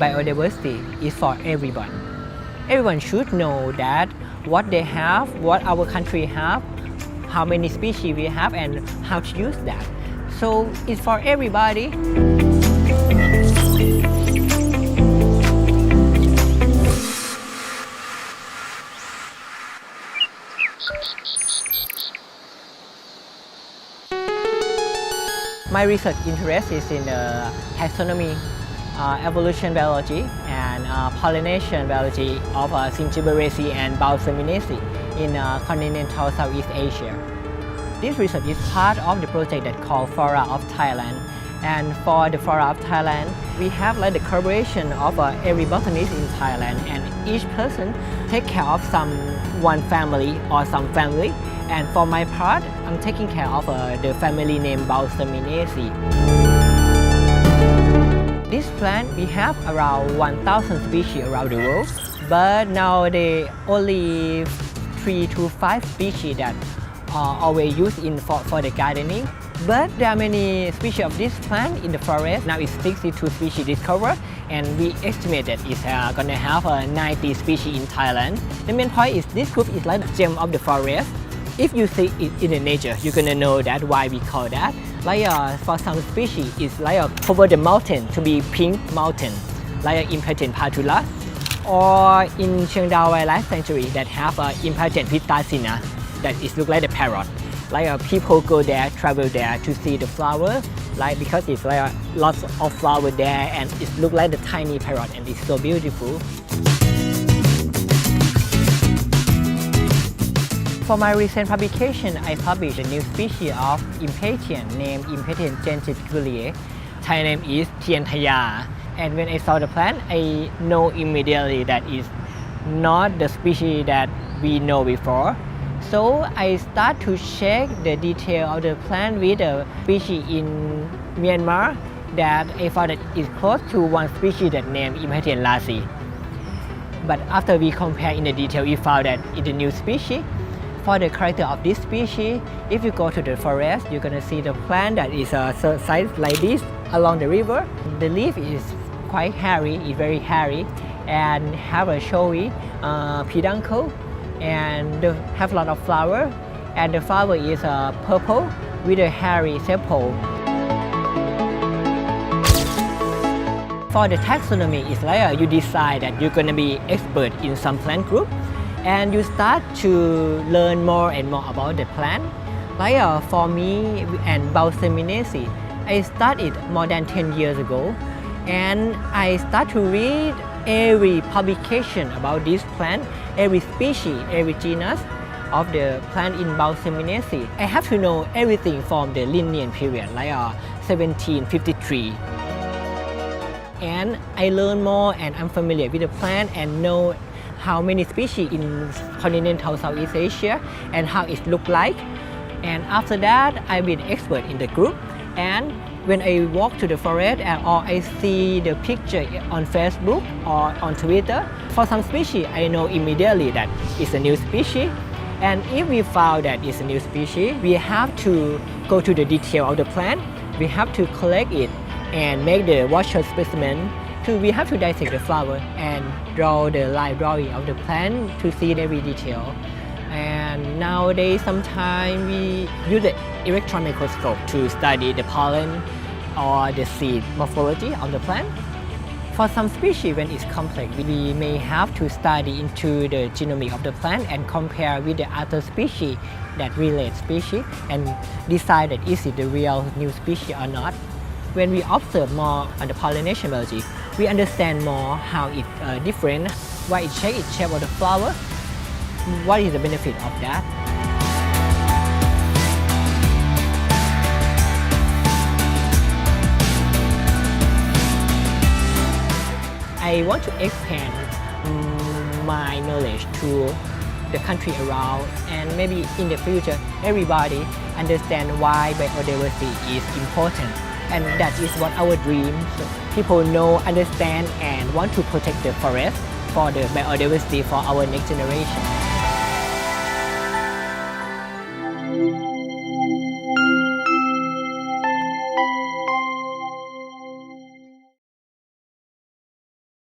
biodiversity is for everyone. Everyone should know that what they have, what our country have, how many species we have, and how to use that. So it's for everybody. My research interest is in uh, taxonomy, evolution biology, and uh, pollination biology of uh, Zingiberaceae and Balsaminaceae in uh, continental Southeast Asia. This research is part of the project that called Flora of Thailand. And for the Flora of Thailand, we have like the collaboration of uh, every botanist in Thailand, and each person take care of some one family or some family. And for my part, I'm taking care of uh, the family named Balsaminaceae. This plant we have around 1,000 species around the world, but nowadays only three to five species that are always used in for, for the gardening. But there are many species of this plant in the forest. Now it's 62 species discovered, and we estimate that it's uh, gonna have uh, 90 species in Thailand. The main point is this group is like the gem of the forest. If you see it in the nature, you're gonna know that why we call that. Like uh, for some species, it's like uh, cover the mountain to be pink mountain, like uh, Imperial patula, or in Chiang Dao Wildlife Sanctuary that have uh, Imperial pitacina, that is look like the parrot. Like uh, people go there, travel there to see the flower, like because it's like uh, lots of flower there and it look like the tiny parrot and it's so beautiful. For my recent publication, I published a new species of impatiens named Impatiens genticuliae. Thai name is Tien Thaya. And when I saw the plant, I know immediately that it's not the species that we know before. So I start to check the detail of the plant with a species in Myanmar that I found that it's close to one species that named Impatiens lasi. But after we compare in the detail, we found that it's a new species. For the character of this species, if you go to the forest, you're gonna see the plant that is a uh, size like this along the river. The leaf is quite hairy, it's very hairy, and have a showy uh, peduncle, and have a lot of flower. And the flower is uh, purple with a hairy sepal. For the taxonomy, it's like uh, you decide that you're gonna be expert in some plant group, and you start to learn more and more about the plant. Like uh, for me and Balsaminaceae, I started more than 10 years ago, and I start to read every publication about this plant, every species, every genus of the plant in Balsaminaceae. I have to know everything from the Linnean period, like uh, 1753 and I learn more and I'm familiar with the plant and know how many species in continental Southeast Asia and how it look like. And after that, I've been expert in the group. And when I walk to the forest or I see the picture on Facebook or on Twitter, for some species, I know immediately that it's a new species. And if we found that it's a new species, we have to go to the detail of the plant. We have to collect it and make the washer specimen. To, we have to dissect the flower and draw the live drawing of the plant to see every detail. And nowadays, sometimes we use the electron microscope to study the pollen or the seed morphology of the plant. For some species, when it's complex, we may have to study into the genomic of the plant and compare with the other species that relate species and decide that is it the real new species or not. When we observe more on the pollination biology, we understand more how it uh, different, why it change its shape of the flower, what is the benefit of that. I want to expand mm, my knowledge to the country around and maybe in the future everybody understand why biodiversity is important and that is what our dream. People know understand and want to protect the forest for the biodiversity for our next generation